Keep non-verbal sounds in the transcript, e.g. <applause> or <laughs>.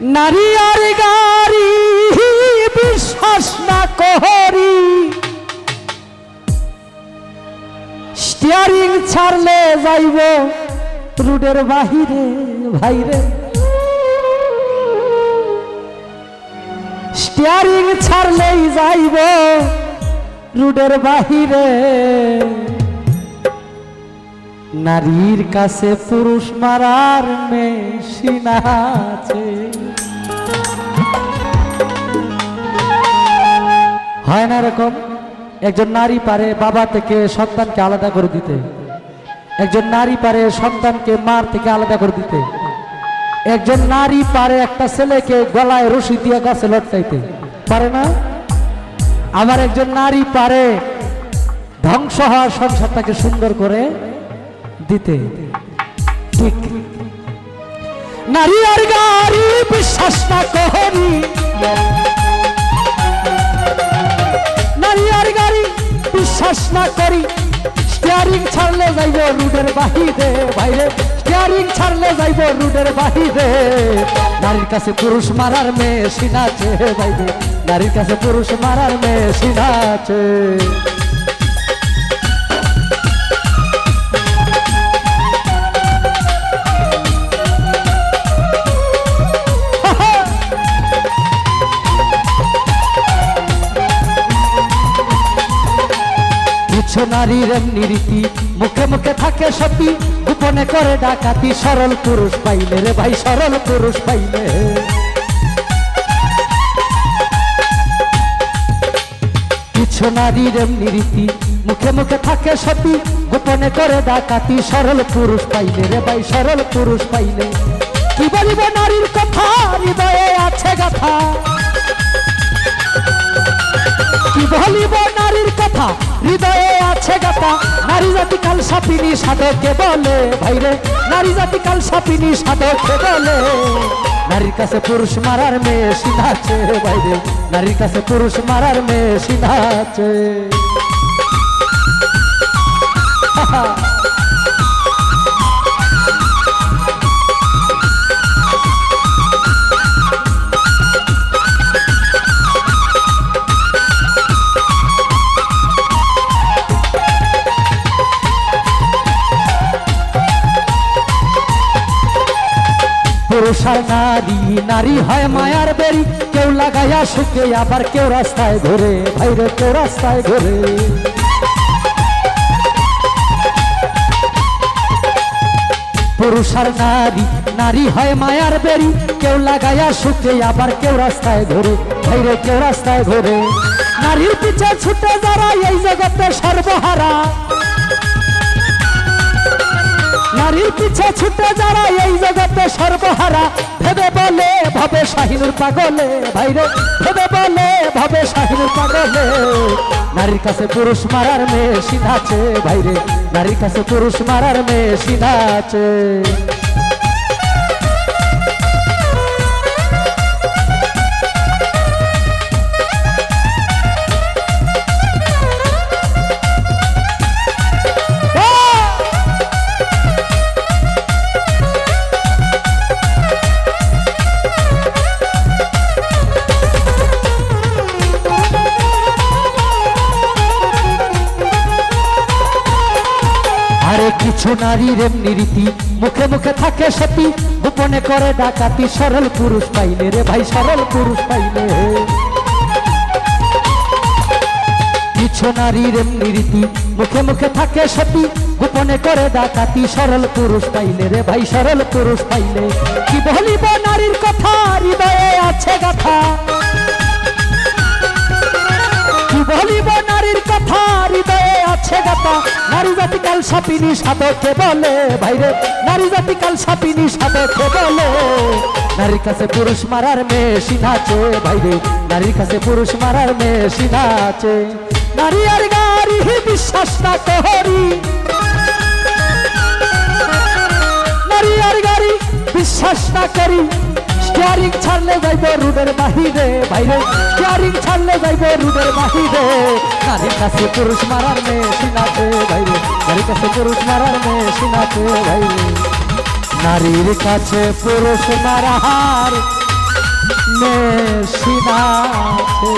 নারী আর গাড়ি, বিশ্বাস না করি স্টিয়ারিং ছাড়লে যাইব রুডের বাহিরে, ভাইরে। স্টিয়ারিং ছাড়লেই যাইব রুডের বাহিরে। নারীর কাছে পুরুষ মারার মেশিন আছে। হয় না এরকম? একজন নারী পারে বাবা থেকে সন্তানকে আলাদা করে দিতে। একজন নারী পারে সন্তানকে মার থেকে আলাদা করে দিতে। একজন নারী পারে একটা ছেলেকে গলায় রশি দিয়ে গাছে লটকাইতে। পারে না? আবার একজন নারী পারে ধ্বংস হওয়ার সংসারটাকে সুন্দর করে দিতে। ঠিক। নারী আর গাড়ি, বিশ্বাস না করি নারী আর গাড়ি, বিশ্বাস না করি। স্টিয়ারিং ছাড়লে যাইব রুডের বাহিরে, বাইরে। স্টিয়ারিং ছাড়লে যাইব রুডের বাহিরে। নারীর কাছে পুরুষ মারার মেশিন আছে যাইবে নারীর কাছে পুরুষ মারার মেশিন আছে। এমনি রীতি মুখে মুখে থাকে সতী, গোপনে করে ডাকাতি। সরল পুরুষ পাইলে রে ভাই, সরল পুরুষ পাইলে। কিছু নারীর মুখে মুখে থাকে গোপনে করে ডাকাতি। সরল পুরুষ পাইলে রে ভাই, সরল পুরুষ পাইলে। কি বলিব নারীর কথা? হৃদয়ে আছে গাথা। কি বলিব নারীর কথা? হৃদয়ে গাথা নারী জাতি কাল সাপিনী সাধকে বলে? ভাইরে নারী জাতি কাল সাপিনী সাধকে বলে? নারীর কাছে পুরুষ মারার মেয়ে আছে বাইরে নারীর কাছে পুরুষ মারার মেয়ে আছে। পুরুষ <laughs> আর নারী নারী হয় মায়ার বেরি। কেউ লাগাইয়া সুখে আবার কেউ রাস্তায় ঘুরে ভাইরে কেউ রাস্তায় ঘুরে পুরুষ আর নারী নারী হয় মায়ার বেরি। কেউ লাগাইয়া সুখে আবার কেউ রাস্তায় ঘুরে ভাইরে কেউ রাস্তায় ঘুরে নারীর পিছে ছুটে যারা, এই জগতে সর্বহারা। নারীর পিছে ছুটে যারা এই জগতে সর্বহারা, ভেবে বলে ভাবে শাহিনুর পাগলে ভাইরে, ভেবে বলে ভাবে শাহিনুর পাগলে। নারীর কাছে পুরুষ মারার মেয়ে সিধাছে ভাইরে, নারীর কাছে পুরুষ মারার মেয়ে আছে। কিছু নারীর এমনি রীতি। মুখে মুখে থাকে সতী। গোপনে করে ডাকাতি, সরল পুরুষ পাইলে রে ভাই, সরল পুরুষ পাইলে কিছু নারীর এমনি রীতি। মুখে মুখে থাকে সতী। গোপনে করে ডাকাতি, সরল পুরুষ পাইলে রে ভাই, সরল পুরুষ পাইলে কি বলিব নারীর কথা? হৃদয়ে আছে গাথা। কি বলিব নারীর কথা? হৃদয়ে আছে গাথা। কাল সাপিনী সাধকে বলে ভাইরে নারী জাতি কাল সাপিনী সাধকে বলে, নারীর কাছে পুরুষ মারার মেশিন আছে ভাইরে নারীর কাছে পুরুষ মারার মেশিন আছে। নারী আর গাড়ি বিশ্বাস না করি নারী আর গাড়ি, বিশ্বাস না করি। স্টিয়ারিং ছাড়লে যাইব রুডের বাহিরে বাইরে ক্যারিং ছাড়লে যাইব রুডের বাহিরে। নারীর কাছে পুরুষ মারার মেশিন আছে বাইরে নারীর কাছে পুরুষ মারার মেশিন আছে বাইরে নারীর কাছে পুরুষ মারার মেশিন আছে।